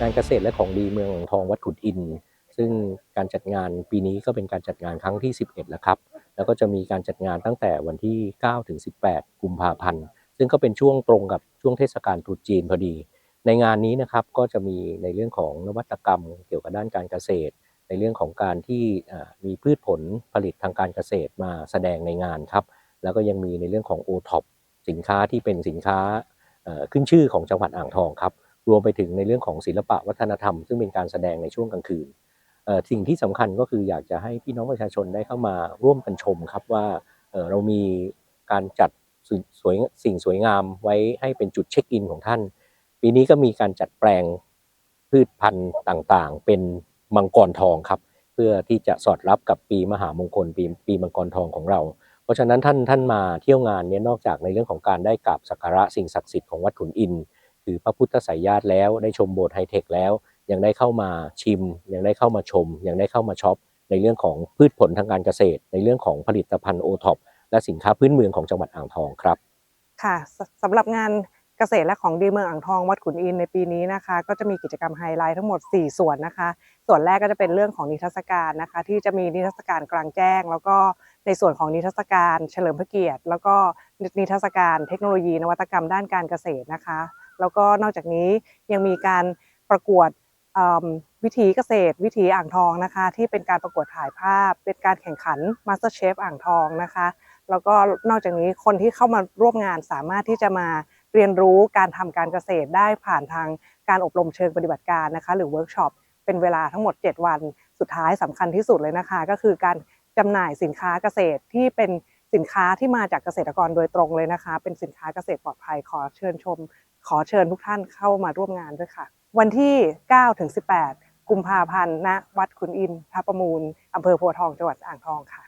การเกษตรและของดีเมืองหลวงทองวัดขุดอิน ซึ่งการจัดงานปีนี้ก็เป็นการจัดงานครั้งที่ 11 แล้วครับ แล้วก็จะมีการจัดงานตั้งแต่วันที่ 9 ถึง 18 กุมภาพันธ์ ซึ่งก็เป็นช่วงตรงกับช่วงเทศกาลตรุษจีนพอดี ในงานนี้นะครับก็จะมีในเรื่องของนวัตกรรมเกี่ยวกับด้านการเกษตร ในเรื่องของการที่มีพืชผลผลิตทางการเกษตรมาแสดงในงานครับ แล้วก็ยังมีในเรื่องของ o t o p สินค้าที่เป็นสินค้าขึ้นชื่อของจังหวัดอ่างทองครับ รวมไปถึงในเรื่องของศิลปะวัฒนธรรม ซึ่งเป็นการแสดงในช่วงกลางคืนสิ่งที่สำคัญก็คืออยากจะให้พี่น้องประชาชนได้เข้ามาร่วมกันชมครับว่าเรามีการจัดสิ่งสวยสิ่งสวยงามไว้ให้เป็นจุดเช็คอินของท่าน ปีนี้ก็มีการจัดแปลงพืชพันธุ์ต่างๆ เป็น มังกรทองครับ เพื่อที่จะสอดรับกับปีมหามงคลปีปีมังกรทองของเรา เพราะฉะนั้นท่านท่านมาเที่ยวงานนี้นอกจากในเรื่องของการได้กราบสักการะสิ่งศักดิ์สิทธิ์ของวัดขุนอินคือพระพุทธไสยญาติแล้วได้ชมโบสถ์ไฮเทคแล้ว ยังได้เข้ามาชิม ยังได้เข้ามาชม ยังได้เข้ามาช็อปในเรื่องของพืชผลทางการเกษตร ในเรื่องของผลิตภัณฑ์โอท็อปและสินค้าพื้นเมืองของจังหวัดอ่างทองครับค่ะสสำหรับงาน เกษตรและของดีเมืองอ่างทองวัดขุนอินในปีนี้นะคะ ก็จะมีกิจกรรมไฮไลท์ทั้งหมด 4 ส่วนนะคะ ส่วนแรกก็จะเป็นเรื่องของนิทรรศการนะคะ ที่จะมีนิทรรศการกลางแจ้ง แล้วก็ในส่วนของนิทรรศการเฉลิมพระเกียรติ แล้วก็นิทรรศการเทคโนโลยีนวัตกรรมด้านการเกษตรนะคะ แล้วก็นอกจากนี้ยังมีการประกวดวิถีเกษตร วิถีอ่างทองนะคะ ที่เป็นการประกวดถ่ายภาพ เป็นการแข่งขัน Master Chef อ่างทองนะคะ แล้วก็นอกจากนี้คนที่เข้ามาร่วมงานสามารถที่จะมา เรียนรู้การทำการเกษตรได้ผ่านทางการอบรมเชิงปฏิบัติการนะคะ หรือเวิร์กช็อปเป็นเวลาทั้งหมด 7 วัน สุดท้ายสำคัญที่สุดเลยนะคะ ก็คือการจำหน่ายสินค้าเกษตรที่เป็นสินค้าที่มาจากเกษตรกรโดยตรงเลยนะคะ เป็นสินค้าเกษตรปลอดภัยขอเชิญชม ขอเชิญทุกท่านเข้ามาร่วมงานด้วยค่ะ วันที่9ถึง18 กุมภาพันธ์ณวัดขุนอินทร์พระประมูลอำเภอโพทองจังหวัดอ่างทองค่ะ